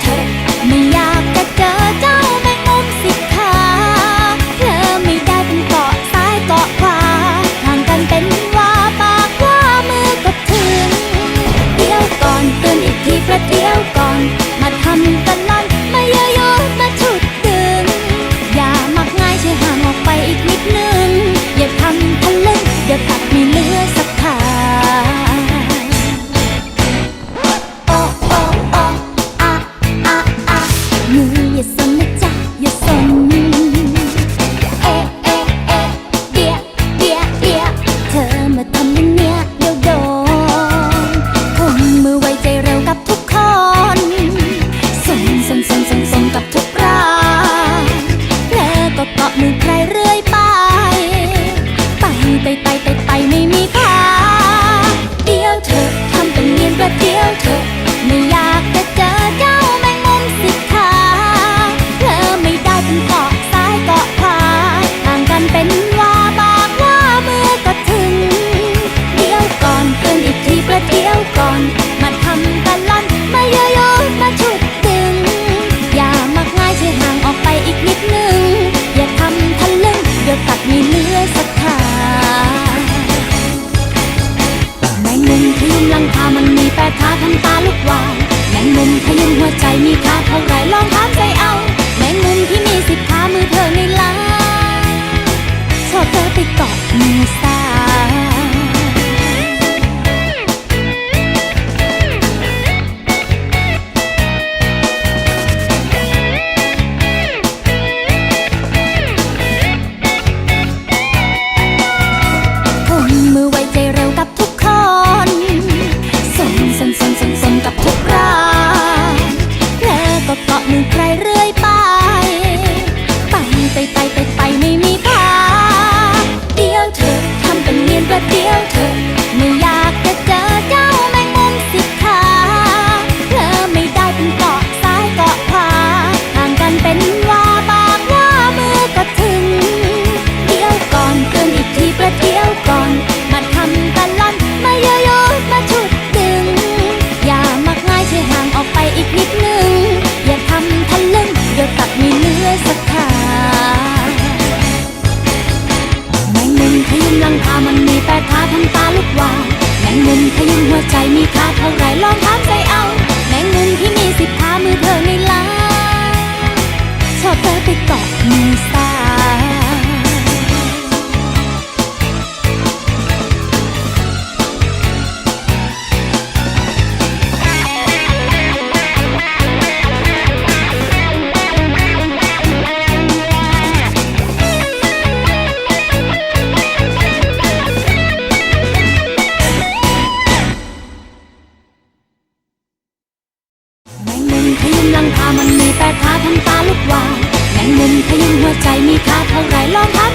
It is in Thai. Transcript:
곁에 เป็นว่าบอกว่ามือก็ถึง เดี๋ยวก่อนเตือนอีกทีประเดี๋ยวก่อน มาทำตะล่อนมาเยโยมาฉุดดึง อย่ามักง่ายช่วห่างออกไปอีกนิดนึง อย่าทำทะลึ่งเดี๋ยวตัดมีเนื้อสักทาแมงมุมขยุมลังคามันมีแปรท้าทำตาลุกวาวแมงมุมขยุมหัวใจมีค่าเท่าไรลอง กาะเมษา มันมีแปดขาทำตาลุกวาวแมงมุมขยุ่มหัวใจมีขาเท่าไรลองหา